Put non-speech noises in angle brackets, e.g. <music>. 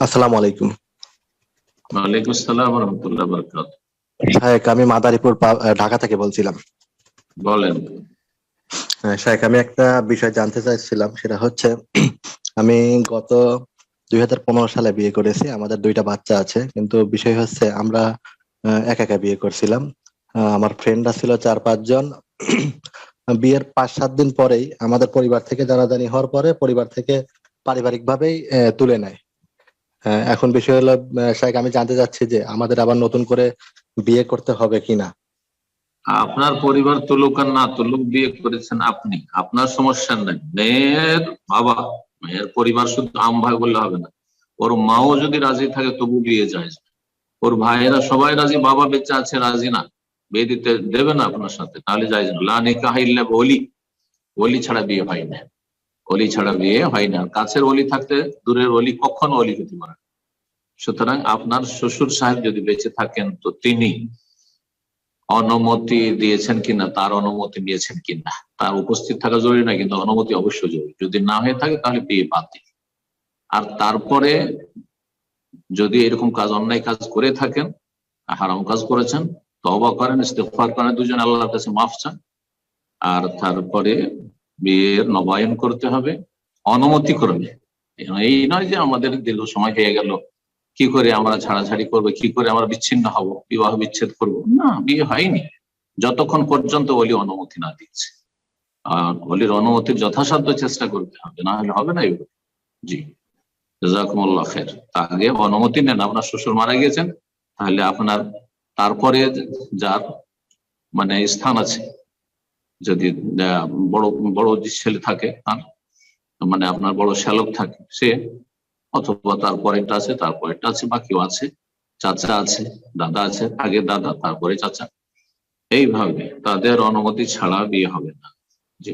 আসসালামু আলাইকুম। ওয়ালাইকুম আসসালাম রহমতুল্লাহ বরকাত শাহেক আমি মাদারীপুর ঢাকা থেকে বলছিলাম। বলেন। হ্যাঁ, শাহেক আমি একটা বিষয় জানতে চাইছিলাম সেটা হচ্ছে আমি গত দুই হাজার পনেরো সালে বিয়ে করেছি আমাদের দুইটা বাচ্চা আছে কিন্তু বিষয় হচ্ছে আমরা একা একা বিয়ে করছিলাম। আমার ফ্রেন্ডরা ছিল চার পাঁচজন <clears throat> বিয়ের পাঁচ সাত দিন পরেই আমাদের পরিবার থেকে জানাজানি হওয়ার পরে পরিবার থেকে পারিবারিক ভাবেই তুলে নেয়। এখন বিষয় হলো আহ, আমি জানতে চাচ্ছি যে আমাদের আবার নতুন করে বিয়ে করতে হবে কিনা আপনার পরিবার তুলুক আর না তুলুক বিয়ে করেছেন আপনি। আপনার সমস্যা নাই। মেয়ের বাবা মেয়ের পরিবার শুধু আম ভাই বললে হবে না। ওর মাও যদি রাজি থাকে তবু বিয়ে যায়। ওর ভাইয়েরা সবাই রাজি বাবা বেঁচে আছে রাজি না। বিয়ে দিতে দেবে না আপনার সাথে তাহলে যাই না। লা নিকাহ ইল্লা বলি। অলি ছাড়া বিয়ে হয় না। অলি ছাড়া বিয়ে হয় না। কাছের অলি থাকতে দূরের অলি কখনো অলি হতে পারে সুতরাং আপনার শ্বশুর সাহেব যদি বেঁচে থাকেন তো তিনি অনুমতি দিয়েছেন কিনা, তার অনুমতি নিয়েছেন কিনা? তার উপস্থিত থাকা জরুরি না, কিন্তু অনুমতি অবশ্যই জরুরি। যদি না হয়ে থাকে তাহলে বিয়ে বাতিল। আর তারপরে যদি এরকম কাজ, অন্যায় কাজ করে থাকেন, হারাম কাজ করেছেন তবা করেন ইস্তেফার করেন, দুজন আল্লাহর কাছে মাফ চান। আর তারপরে বিয়ের নবায়ন করতে হবে, অনুমতি করবে। এই নয় যে আমাদের দীর্ঘ সময় হয়ে গেল, কি করে আমরা ছাড়াছাড়ি করব, কি করে আমরা বিচ্ছিন্ন হব, বিবাহ বিচ্ছেদ করব? না, বিয়ে হয়নি। যতক্ষণ পর্যন্ত অলি অনুমতি না দিচ্ছে। আর অলির অনুমতির যথাসাধ্য চেষ্টা করতে হবে, না হলে হবে না জি। জাজাকুমুল্লাহ খের আগে অনুমতি নেন, আপনার শ্বশুর মারা গিয়েছেন, তাহলে আপনার তারপরে যার মানে স্থান আছে যদি বড় বড় ছেলে থাকে তার মানে আপনার বড় শ্যালক থাকে সে, অথবা তার পরেরটা আছে, তার পরেরটা আছে, বা কেউ আছে, চাচা আছে, দাদা আছে, আগে দাদা, তারপরে চাচা। এইভাবে তাদের অনুমতি ছাড়া বিয়ে হবে না। জি